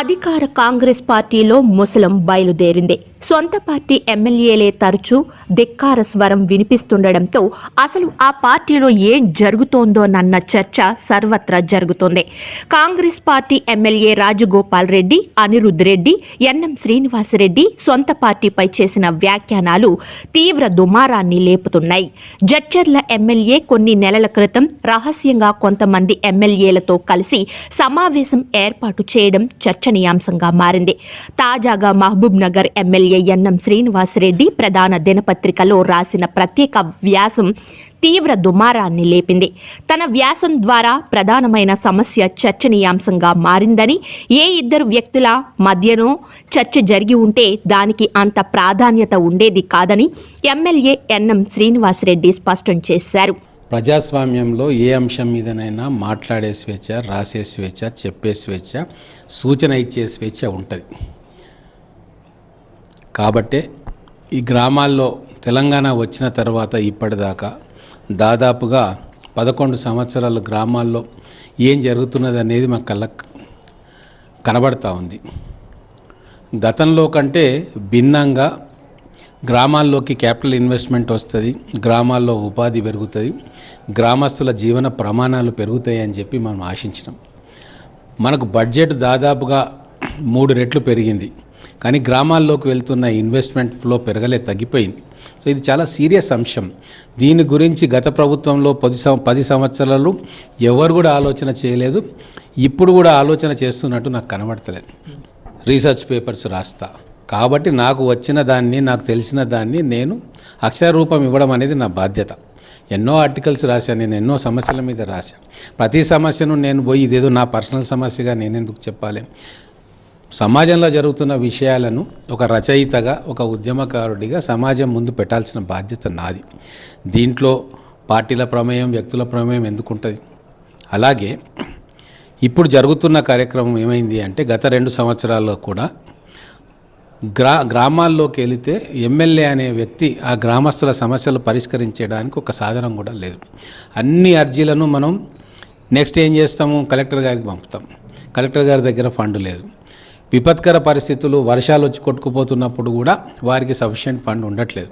అధికార కాంగ్రెస్ పార్టీలో ముసలం బయలుదేరింది. సొంత పార్టీ ఎమ్మెల్యేలే తరచూ ధిక్కార స్వరం వినిపిస్తుండడంతో అసలు ఆ పార్టీలో ఏం జరుగుతోందోనన్న చర్చ సర్వత్రా జరుగుతోంది. Congress party MLA Rajagopal Reddy Anirudh Reddy NM Srinivasa Reddy సొంత పార్టీపై చేసిన వ్యాఖ్యానాలు తీవ్ర దుమారాన్ని లేపుతున్నాయి. జడ్చర్ల ఎమ్మెల్యే కొన్ని నెలల క్రితం రహస్యంగా కొంతమంది ఎమ్మెల్యేలతో కలిసి సమావేశం ఏర్పాటు చేయడం చర్చనీయాంశంగా మారింది. తాజాగా Mahabubnagar MLA ANM Srinivasa Reddy ప్రధాన దినపత్రికలో రాసిన ప్రత్యేక వ్యాసం తీవ్ర దుమారాన్ని లేపింది. తన వ్యాసం ద్వారా ప్రధానమైన సమస్య చర్చనీయాంశంగా మారిందని ఏ ఇద్దరు వ్యక్తుల మధ్యనో చర్చ జరిగి ఉంటే దానికి అంత ప్రాధాన్యత ఉండేది కాదని ఎమ్మెల్యే ఎన్ఎం శ్రీనివాసరెడ్డి స్పష్టం చేశారు. ప్రజాస్వామ్యంలో ఏ అంశం మీదనైనా మాట్లాడే స్వేచ్ఛ రాసే స్వేచ్ఛ చెప్పే స్వేచ్ఛ సూచన ఇచ్చే స్వేచ్ఛ ఉంటుంది. కాబట్టే ఈ గ్రామాల్లో తెలంగాణ వచ్చిన తర్వాత ఇప్పటిదాకా దాదాపుగా పదకొండు సంవత్సరాల గ్రామాల్లో ఏం జరుగుతున్నది అనేది మా కళ్ళ కనబడతా ఉంది. గతంలో కంటే భిన్నంగా గ్రామాల్లోకి క్యాపిటల్ ఇన్వెస్ట్మెంట్ వస్తుంది గ్రామాల్లో ఉపాధి పెరుగుతుంది గ్రామస్తుల జీవన ప్రమాణాలు పెరుగుతాయి అని చెప్పి మనం ఆశించినాం. మనకు బడ్జెట్ దాదాపుగా మూడు రెట్లు పెరిగింది. కానీ గ్రామాల్లోకి వెళ్తున్న ఇన్వెస్ట్మెంట్ ఫ్లో పెరగలే తగ్గిపోయింది. సో ఇది చాలా సీరియస్ అంశం. దీని గురించి గత ప్రభుత్వంలో పది సం పది సంవత్సరాలు ఎవరు కూడా ఆలోచన చేయలేదు. ఇప్పుడు కూడా ఆలోచన చేస్తున్నట్టు నాకు కనబడతలేదు. రీసెర్చ్ పేపర్స్ రాస్తా. కాబట్టి నాకు వచ్చిన దాన్ని నాకు తెలిసిన దాన్ని నేను అక్షర రూపం ఇవ్వడం అనేది నా బాధ్యత. ఎన్నో ఆర్టికల్స్ రాశాను నేను ఎన్నో సమస్యల మీద రాశాను ప్రతి సమస్యను నేను పోయి ఇదేదో నా పర్సనల్ సమస్యగా నేనెందుకు చెప్పాలి? సమాజంలో జరుగుతున్న విషయాలను ఒక రచయితగా ఒక ఉద్యమకారుడిగా సమాజం ముందు పెట్టాల్సిన బాధ్యత నాది. దీంట్లో పార్టీల ప్రమేయం వ్యక్తుల ప్రమేయం ఎందుకుంటుంది? అలాగే ఇప్పుడు జరుగుతున్న కార్యక్రమం ఏమైంది అంటే గత రెండు సంవత్సరాల్లో కూడా గ్రా గ్రామాల్లోకి వెళితే ఎమ్మెల్యే అనే వ్యక్తి ఆ గ్రామస్తుల సమస్యలు పరిష్కరించడానికి ఒక సాధనం కూడా లేదు. అన్ని అర్జీలను మనం నెక్స్ట్ ఏం చేస్తాము? కలెక్టర్ గారికి పంపుతాం. కలెక్టర్ గారి దగ్గర ఫండ్ లేదు. విపత్కర పరిస్థితులు వర్షాలు వచ్చి కొట్టుకుపోతున్నప్పుడు కూడా వారికి సఫిషియెంట్ ఫండ్ ఉండట్లేదు.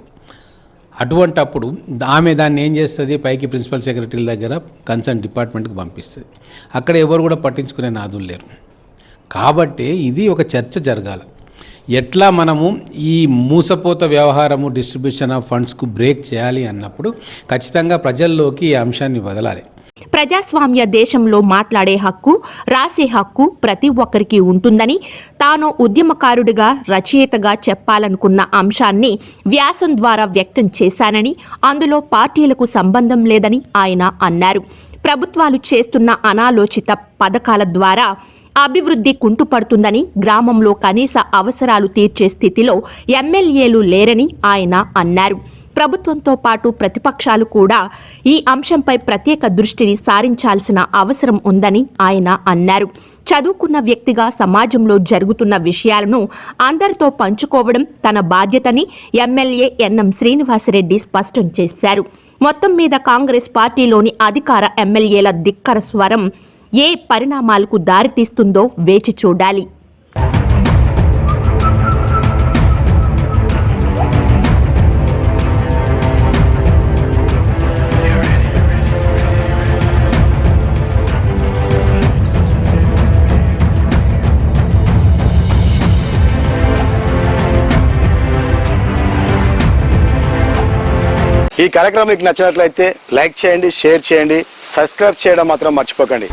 అటువంటప్పుడు ఆమె దాన్ని ఏం చేస్తుంది? పైకి ప్రిన్సిపల్ సెక్రటరీల దగ్గర కన్సర్న్ డిపార్ట్మెంట్కి పంపిస్తుంది. అక్కడ ఎవరు కూడా పట్టించుకునే నాదులు లేరు. కాబట్టి ఇది ఒక చర్చ జరగాలి. ఎట్లా మనము ఈ మూసపోత వ్యవహారము డిస్ట్రిబ్యూషన్ ఆఫ్ ఫండ్స్కు బ్రేక్ చేయాలి అన్నప్పుడు ఖచ్చితంగా ప్రజల్లోకి ఈ అంశాన్ని వదలాలి. ప్రజాస్వామ్య దేశంలో మాట్లాడే హక్కు రాసే హక్కు ప్రతి ఒక్కరికి ఉంటుందని తాను ఉద్యమకారుడిగా రచయితగా చెప్పాలనుకున్న అంశాన్ని వ్యాసం ద్వారా వ్యక్తం చేశానని అందులో పార్టీలకు సంబంధం లేదని ఆయన అన్నారు. ప్రభుత్వాలు చేస్తున్న అనాలోచిత పథకాల ద్వారా అభివృద్ధి కుంటుపడుతుందని గ్రామంలో కనీస అవసరాలు తీర్చే స్థితిలో ఎమ్మెల్యేలు లేరని ఆయన అన్నారు. ప్రభుత్వంతో పాటు ప్రతిపక్షాలు కూడా ఈ అంశంపై ప్రత్యేక దృష్టిని సారించాల్సిన అవసరం ఉందని ఆయన అన్నారు. చదువుకున్న వ్యక్తిగా సమాజంలో జరుగుతున్న విషయాలను అందరితో పంచుకోవడం తన బాధ్యతని ఎమ్మెల్యే ఎన్ఎం శ్రీనివాసరెడ్డి స్పష్టం చేశారు. మొత్తం మీద కాంగ్రెస్ పార్టీలోని అధికార ఎమ్మెల్యేల ధిక్కర స్వరం ఏ పరిణామాలకు దారితీస్తుందో వేచి చూడాలి. ఈ కార్యక్రమం మీకు నచ్చినట్లయితే లైక్ చేయండి షేర్ చేయండి సబ్స్క్రైబ్ చేయడం మాత్రం మర్చిపోకండి.